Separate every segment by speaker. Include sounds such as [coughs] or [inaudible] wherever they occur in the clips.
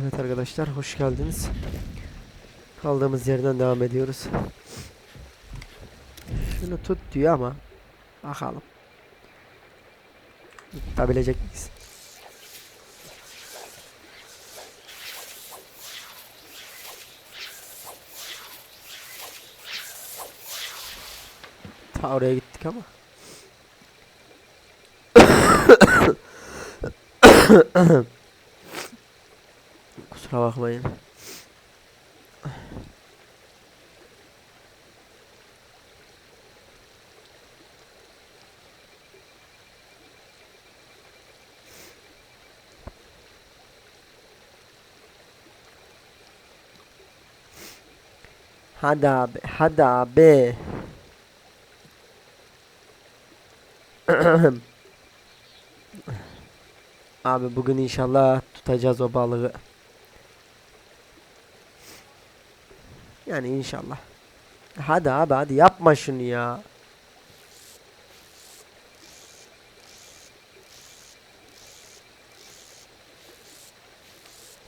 Speaker 1: Evet arkadaşlar hoş geldiniz. Kaldığımız yerden devam ediyoruz. Şunu tut diyor ama bakalım. Tutabilecek miyiz? Ta oraya gittik ama. Kusura bakmayın. Hadi abi, hadi abi. [clears throat] Abi bugün inşallah tutacağız o balığı. Yani inşallah. Hadi abi hadi yapma şunu ya.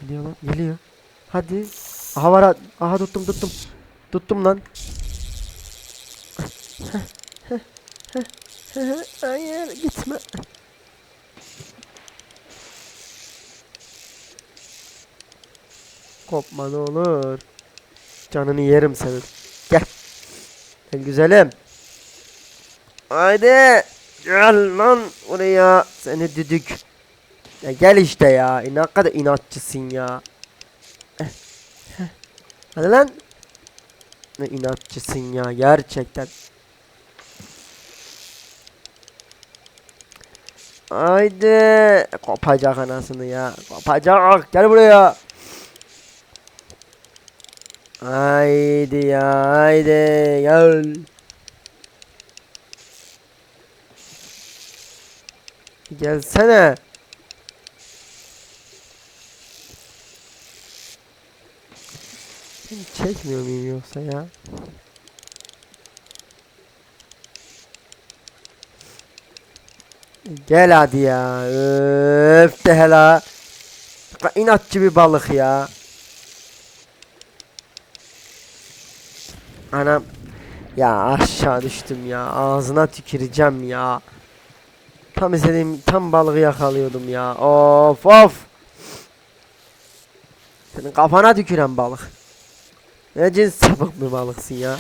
Speaker 1: Geliyor lan geliyor. Hadi. Aha var ha- aha tuttum tuttum. Tuttum lan. Hayır gitme. Kopma ne olur. Canını yerim senin. Gel. Gel güzelim. Haydi. Gel lan oraya. Seni düdük. Ya gel işte ya. Ne kadar inatçısın ya. Eh. Hadi lan. Ne inatçısın ya gerçekten. Haydi. Kopacak anasını ya. Kopacak. Gel buraya. Haydi ya haydi gel. Gelsene. Seni çekmiyor muyum yoksa ya? Gel hadi ya. Öf de hela. İnatçı bir balık ya. Anam. Ya aşağı düştüm ya. Ağzına tüküreceğim ya. Tam istediğim tam balığı yakalıyordum ya. Of of. Senin kafana tüküren balık. Ne cins sapık bir balıksın ya.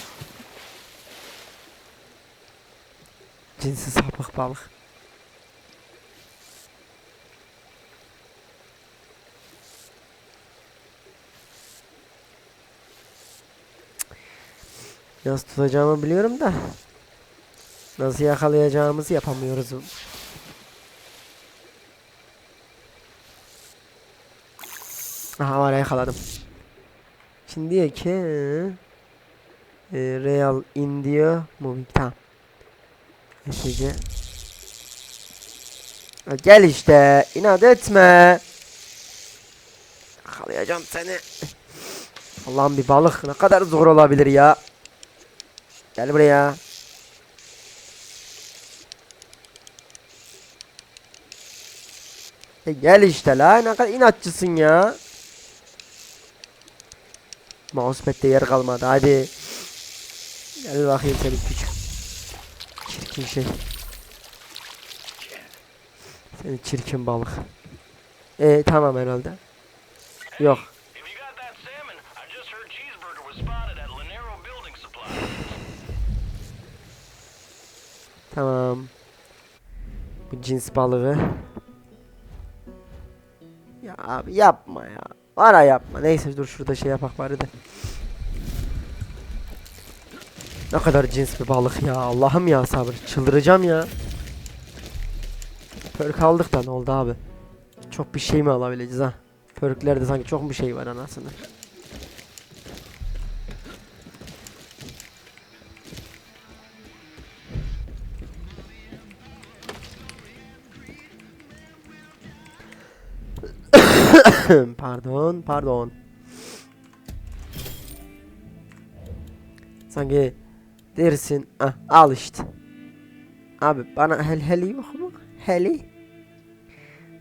Speaker 1: Cinsi sapık balık. Nasıl tutacağımı biliyorum da nasıl yakalayacağımızı yapamıyoruz. Aha var yakaladım. Şimdi ki e, Real India Movie tamam. Ha, Gel işte inat etme. Yakalayacağım seni. Allah'ım bir balık ne kadar zor olabilir ya. Gel buraya. E gel işte la ne kadar inatçısın ya. Mousepad'de yer kalmadı hadi. Gel bakayım seni küçük. Çirkin şey. Seni çirkin balık. E tamam herhalde. Yok. Tamam. Bu cins balığı. Ya abi yapma ya. Vara yapma. Neyse dur şurada şey yapak bari de. Ne kadar cins bir balık ya. Allah'ım ya sabır. Çıldıracağım ya. Perk aldık da ne oldu abi? Çok bir şey mi alabileceğiz ha? Perklerde sanki çok bir şey var anasını. [laughs] pardon, pardon. Sanki dersin, ah, al işte. Abi bana hel heli yok mu? Heli?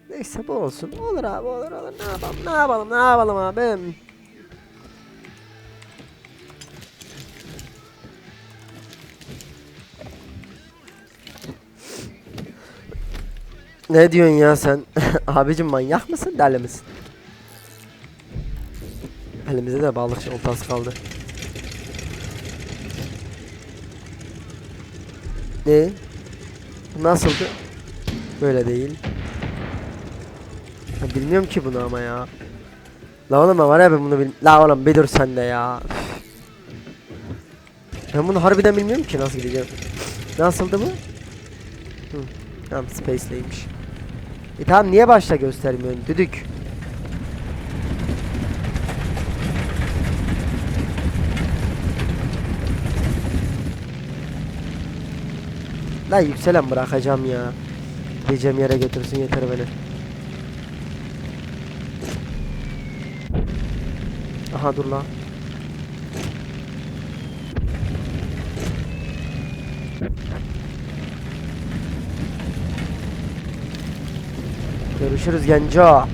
Speaker 1: Neyse bu olsun. Olur abi olur olur. Ne yapalım ne yapalım ne yapalım abim. Ne diyorsun ya sen? [laughs] Abicim manyak mısın deli misin? Elimizde de balık oltası kaldı. Ne? Nasıldı? Böyle değil. Ya bilmiyorum ki bunu ama ya. La oğlum var ya ben bunu bil... La oğlum bir dur sen de ya. Ben bunu harbiden bilmiyorum ki nasıl gideceğim. Nasıldı bu? Hı. Tamam Space'leymiş. E tamam niye başta göstermiyorsun düdük? La yükselen bırakacağım ya. Gideceğim yere götürsün yeter beni. Aha dur la. Görüşürüz genco.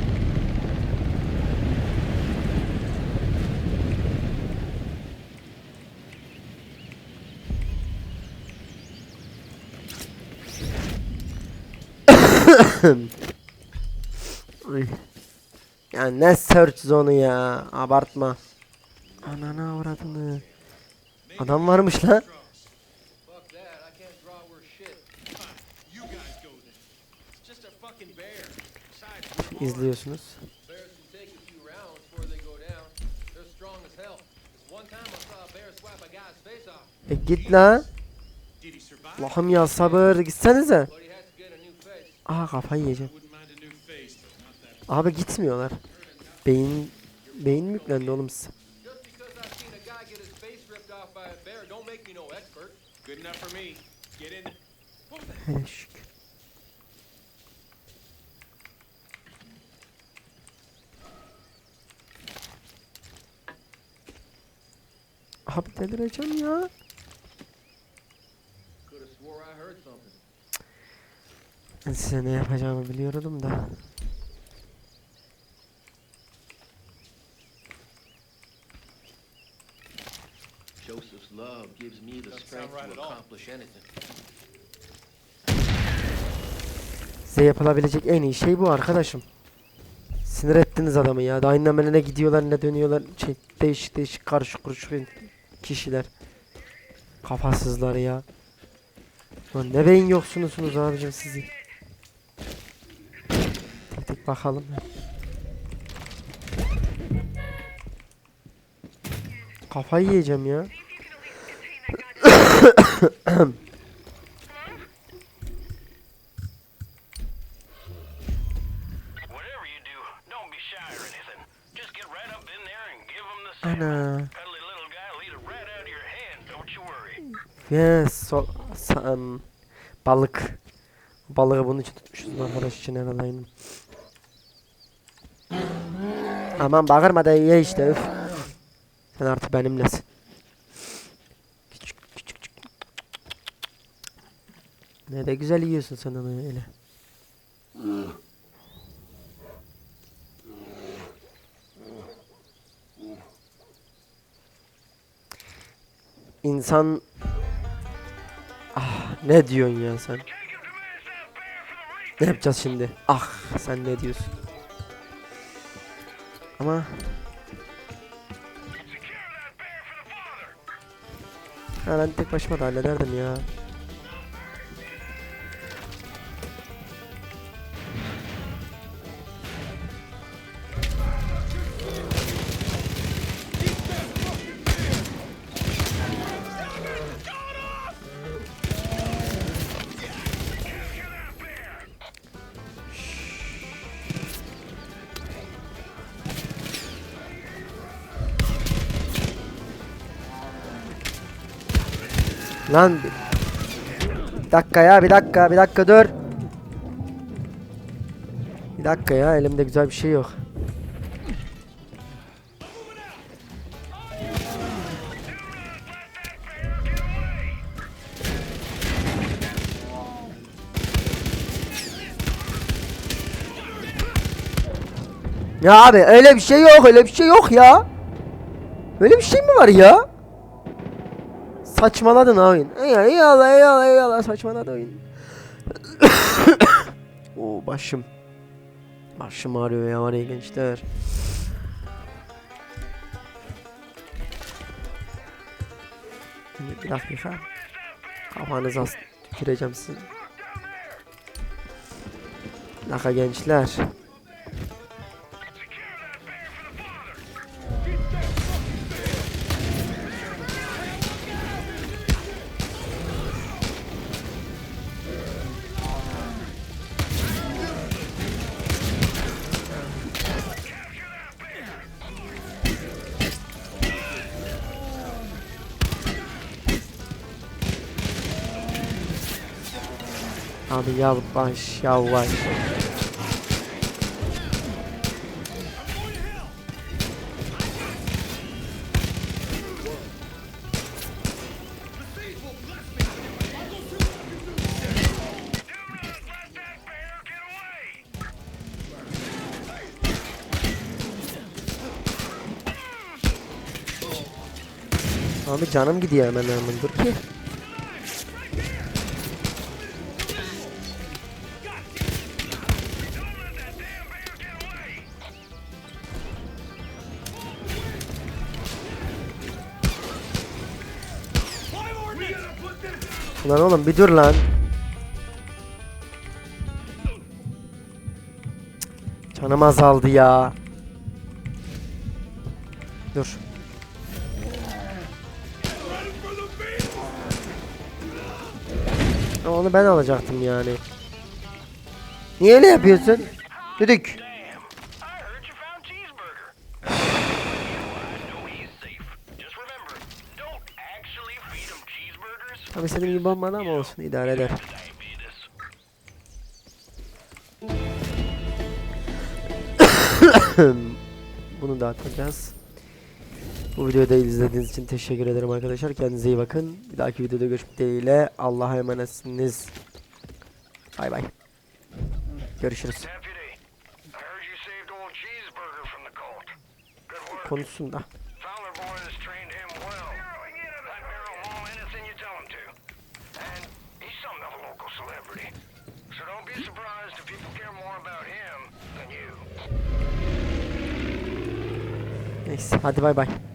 Speaker 2: This one time I saw a bear swipe a guy's face off,
Speaker 1: E git la. Allah'ım ya sabır gitsenize.
Speaker 2: But he had to get a new face.
Speaker 1: Aha kafayı yiyeceğim. Abi gitmiyorlar. Beyin beyin mi yüklendi oğlum size?
Speaker 2: Just because I've seen a
Speaker 1: size ne yapacağımı biliyordum da.
Speaker 2: Joseph's love gives me the strength to accomplish anything.
Speaker 1: Size yapılabilecek en iyi şey bu arkadaşım. Sinir ettiniz adamı ya. Daha inlemene ne gidiyorlar ne dönüyorlar. Şey, değişik değişik karışık kuruşuk kişiler. Kafasızlar ya. Lan ne beyin yoksunuzsunuz abicim sizi.
Speaker 3: And give him the
Speaker 1: Ana. Yes, so, em, balık. Balığı bunun için tutmuşuz arkadaş için herhalde. Aman bağırma da ye işte üf. Sen artık benimlesin. Ne de güzel yiyorsun sen onu öyle. İnsan Ah ne diyorsun ya sen? Ne yapacağız şimdi? Ah sen ne diyorsun? Ama Ha ben tek başıma da hallederdim ya. Lan bir- dakika ya bir dakika bir dakika dur. Bir dakika ya elimde güzel bir şey yok. Ya abi öyle bir şey yok öyle bir şey yok ya. Öyle bir şey mi var ya? Saçmaladın oyun. Eyvallah eyvallah eyvallah, saçmaladı oyun. [coughs] Oo başım. Başım ağrıyor ya var ya gençler. Şimdi bir dakika. Kafanıza as- tüküreceğim sizin. Dakika gençler. Abi yavaş yavaş. Abi canım gidiyor hemen hemen dur ki. Lan oğlum bir dur lan. Canım azaldı ya. Dur. Onu ben alacaktım yani. Niye öyle yapıyorsun? Düdük. Tabii senin gibi olmadı ama olsun idare eder. [coughs] Bunu da atacağız. Bu videoyu da izlediğiniz için teşekkür ederim arkadaşlar. Kendinize iyi bakın. Bir dahaki videoda görüşmek dileğiyle. Allah'a emanetsiniz. Bay bay. Görüşürüz.
Speaker 2: Deputy,
Speaker 1: hadi bay bay.